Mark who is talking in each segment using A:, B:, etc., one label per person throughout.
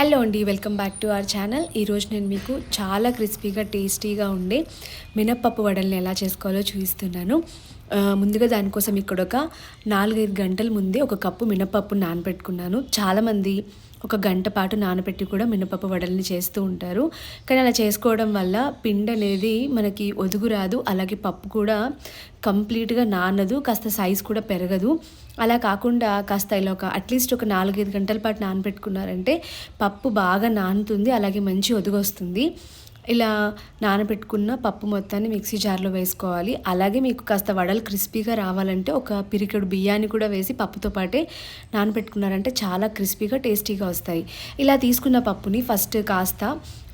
A: Hello అండి welcome back to our channel. ఈరోజు నేను మీకు చాలా క్రిస్పీగా టేస్టీగా ఉండే మినప్పప్పు వడల్ని ఎలా చేసుకోవాలో చూపిస్తున్నాను. ముందుగా దానికోసం ఇక్కడ ఒక నాలుగైదు గంటల ముందే ఒక కప్పు మినప్పప్పు నానబెట్టుకున్నాను. చాలామంది ఒక గంట పాటు నానబెట్టి కూడా మినపప్పు వడల్ని చేస్తూ ఉంటారు. కానీ అలా చేసుకోవడం వల్ల పిండి అనేది మనకి ఒదుగు రాదు. అలాగే పప్పు కూడా కంప్లీట్గా నానదు. కాస్త సైజ్ కూడా పెరగదు. అలా కాకుండా కాస్త ఇలా ఒక అట్లీస్ట్ ఒక నాలుగైదు గంటల పాటు నానబెట్టుకున్నారంటే పప్పు బాగా నానుతుంది. అలాగే మంచి ఒదుగు వస్తుంది ఇలా నానబెట్టుకున్న పప్పు మొత్తాన్ని మిక్సీ జార్లో వేసుకోవాలి. అలాగే మీకు కాస్త వడలు క్రిస్పీగా రావాలంటే ఒక పిరికెడు బియ్యాన్ని కూడా వేసి పప్పుతో పాటే నానబెట్టుకున్నారంటే చాలా క్రిస్పీగా టేస్టీగా వస్తాయి. ఇలా తీసుకున్న పప్పుని ఫస్ట్ కాస్త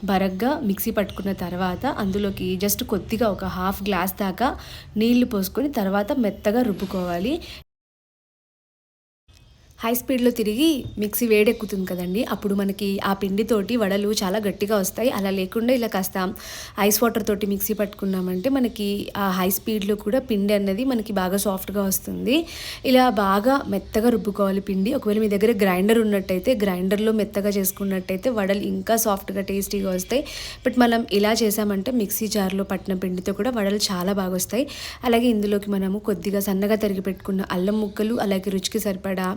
A: బరగ్గా మిక్సీ పట్టుకున్న తర్వాత అందులోకి జస్ట్ కొద్దిగా ఒక హాఫ్ గ్లాస్ దాకా నీళ్ళు పోసుకొని తర్వాత మెత్తగా రుబ్బుకోవాలి. హై స్పీడ్లో తిరిగి మిక్సీ వేడెక్కుతుంది కదండి. అప్పుడు మనకి ఆ పిండితోటి వడలు చాలా గట్టిగా వస్తాయి. అలా లేకుండా ఇలా కాస్త ఐస్ వాటర్ తోటి మిక్సీ పట్టుకున్నామంటే మనకి ఆ హై స్పీడ్లో కూడా పిండి అన్నది మనకి బాగా సాఫ్ట్గా వస్తుంది. ఇలా బాగా మెత్తగా రుబ్బుకోవాలి పిండి. ఒకవేళ మీ దగ్గర గ్రైండర్ ఉన్నట్టయితే గ్రైండర్లో మెత్తగా చేసుకున్నట్టయితే వడలు ఇంకా సాఫ్ట్గా టేస్టీగా వస్తాయి. బట్ మనం ఇలా చేసామంటే మిక్సీ జార్లో పట్టిన పిండితో కూడా వడలు చాలా బాగా వస్తాయి. అలాగే ఇందులోకి మనము కొద్దిగా సన్నగా తరిగి పెట్టుకున్న అల్లం ముక్కలు అలాగే రుచికి సరిపడా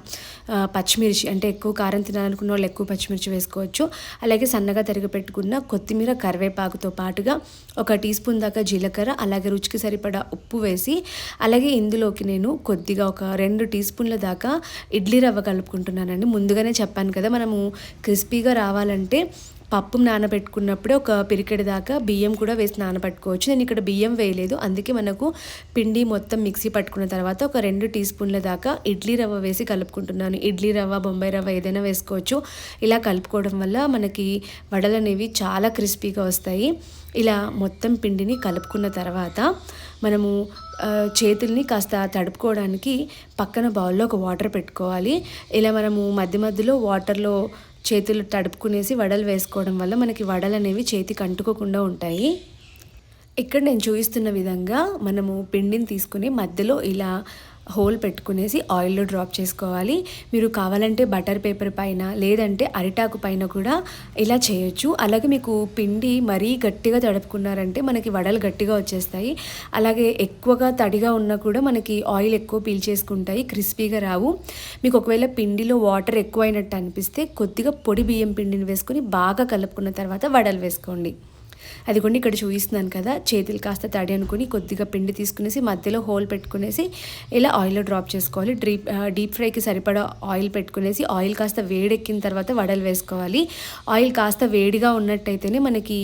A: పచ్చిమిర్చి అంటే ఎక్కువ కారం తినాలనుకున్న వాళ్ళు ఎక్కువ పచ్చిమిర్చి వేసుకోవచ్చు. అలాగే సన్నగా తరిగి పెట్టుకున్న కొత్తిమీర కరివేపాకుతో పాటుగా ఒక టీ స్పూన్ దాకా జీలకర్ర అలాగే రుచికి సరిపడా ఉప్పు వేసి అలాగే ఇందులోకి నేను కొద్దిగా ఒక రెండు టీ స్పూన్ల దాకా ఇడ్లీ రవ్వ కలుపుకుంటున్నానండి. ముందుగానే చెప్పాను కదా మనము క్రిస్పీగా రావాలంటే పప్పు నానబెట్టుకున్నప్పుడే ఒక పిరికెడి దాకా బియ్యం కూడా వేసి నానబెట్టుకోవచ్చు. నేను ఇక్కడ బియ్యం వేయలేదు. అందుకే మనకు పిండి మొత్తం మిక్సీ పట్టుకున్న తర్వాత ఒక రెండు టీ స్పూన్ల దాకా ఇడ్లీ రవ్వ వేసి కలుపుకుంటున్నాను. ఇడ్లీ రవ్వ బొంబాయి రవ్వ ఏదైనా వేసుకోవచ్చు. ఇలా కలుపుకోవడం వల్ల మనకి వడలు అనేవి చాలా క్రిస్పీగా వస్తాయి. ఇలా మొత్తం పిండిని కలుపుకున్న తర్వాత మనము చేతుల్ని కాస్త తడుపుకోవడానికి పక్కన బౌల్లో ఒక వాటర్ పెట్టుకోవాలి. ఇలా మనము మధ్య మధ్యలో వాటర్లో చేతులు తడుపుకునేసి వడలు వేసుకోవడం వల్ల మనకి వడలు అనేవి చేతికి అంటుకోకుండా ఉంటాయి. ఇక్కడ నేను చూపిస్తున్న విధంగా మనము పిండిని తీసుకుని మధ్యలో ఇలా హోల్ పెట్టుకునేసి ఆయిల్లో డ్రాప్ చేసుకోవాలి. మీరు కావాలంటే బటర్ పేపర్ పైన లేదంటే అరిటాకు పైన కూడా ఇలా చేయొచ్చు. అలాగే మీకు పిండి మరీ గట్టిగా తడుపుకున్నారంటే మనకి వడలు గట్టిగా వచ్చేస్తాయి. అలాగే ఎక్కువగా తడిగా ఉన్నా కూడా మనకి ఆయిల్ ఎక్కువ పీల్చేసుకుంటాయి క్రిస్పీగా రావు. మీకు ఒకవేళ పిండిలో వాటర్ ఎక్కువైనట్టు అనిపిస్తే కొద్దిగా పొడి బియ్యం పిండిని వేసుకొని బాగా కలుపుకున్న తర్వాత వడలు వేసుకోండి. అది కూడా ఇక్కడ చూపిస్తున్నాను కదా. చేతులు కాస్త తడి అనుకుని కొద్దిగా పిండి తీసుకునేసి మధ్యలో హోల్ పెట్టుకునేసి ఇలా ఆయిల్లో డ్రాప్ చేసుకోవాలి. డీప్ డీప్ ఫ్రైకి సరిపడా ఆయిల్ పెట్టుకునేసి ఆయిల్ కాస్త వేడెక్కిన తర్వాత వడలు వేసుకోవాలి. ఆయిల్ కాస్త వేడిగా ఉన్నట్టయితేనే మనకి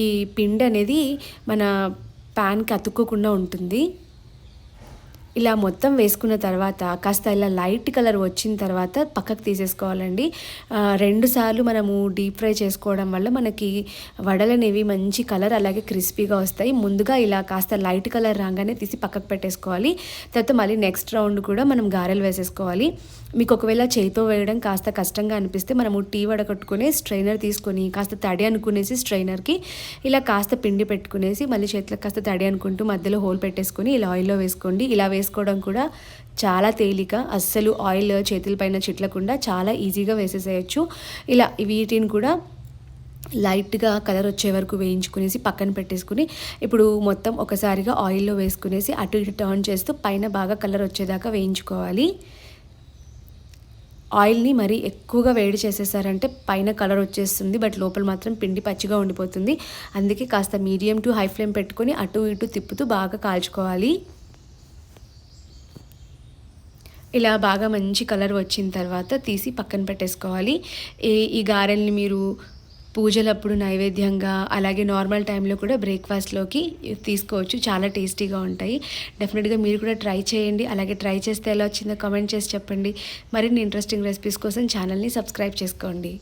A: ఈ పిండి అనేది మన ప్యాన్కి అతుక్కోకుండా ఉంటుంది. ఇలా మొత్తం వేసుకున్న తర్వాత కాస్త ఇలా లైట్ కలర్ వచ్చిన తర్వాత పక్కకు తీసేసుకోవాలండి. రెండు సార్లు మనము డీప్ ఫ్రై చేసుకోవడం వల్ల మనకి వడలు అనేవి మంచి కలర్ అలాగే క్రిస్పీగా వస్తాయి. ముందుగా ఇలా కాస్త లైట్ కలర్ రాగానే తీసి పక్కకు పెట్టేసుకోవాలి. తర్వాత మళ్ళీ నెక్స్ట్ రౌండ్ కూడా మనం గారెలు వేసేసుకోవాలి. మీకు ఒకవేళ చేతితో వేయడం కాస్త కష్టంగా అనిపిస్తే మనము టీ వడగట్టుకునే స్ట్రైనర్ తీసుకొని కాస్త తడి అనుకునేసి స్ట్రైనర్కి ఇలా కాస్త పిండి పెట్టుకునేసి మళ్ళీ చేతిలో కాస్త తడి అనుకుంటూ మధ్యలో హోల్ పెట్టేసుకొని ఇలా ఆయిల్లో వేసుకోండి. ఇలా వేసుకోవడం కూడా చాలా తేలిక. అస్సలు ఆయిల్ చేతులపైన చిట్లకుండా చాలా ఈజీగా వేసేసేయచ్చు. ఇలా వీటిని కూడా లైట్గా కలర్ వచ్చే వరకు వేయించుకునేసి పక్కన పెట్టేసుకుని ఇప్పుడు మొత్తం ఒకసారిగా ఆయిల్లో వేసుకునేసి అటు ఇటు టర్న్ చేస్తూ పైన బాగా కలర్ వచ్చేదాకా వేయించుకోవాలి. ఆయిల్ని మరీ ఎక్కువగా వేడి చేసేసారంటే పైన కలర్ వచ్చేస్తుంది. బట్ లోపల మాత్రం పిండి పచ్చిగా ఉండిపోతుంది. అందుకే కాస్త మీడియం టు హై ఫ్లేమ్ పెట్టుకొని అటు ఇటు తిప్పుతూ బాగా కాల్చుకోవాలి. ఇలా బాగా మంచి కలర్ వచ్చిన తర్వాత తీసి పక్కన పెట్టేసుకోవాలి. ఈ ఈ గారెల్ని మీరు పూజలప్పుడు నైవేద్యంగా అలాగే నార్మల్ టైంలో కూడా బ్రేక్ఫాస్ట్లోకి తీసుకోవచ్చు. చాలా టేస్టీగా ఉంటాయి. డెఫినెట్గా మీరు కూడా ట్రై చేయండి. అలాగే ట్రై చేస్తే ఎలా వచ్చిందో కామెంట్ చేసి చెప్పండి. మరిన్ని ఇంట్రెస్టింగ్ రెసిపీస్ కోసం ఛానల్ని సబ్స్క్రైబ్ చేసుకోండి.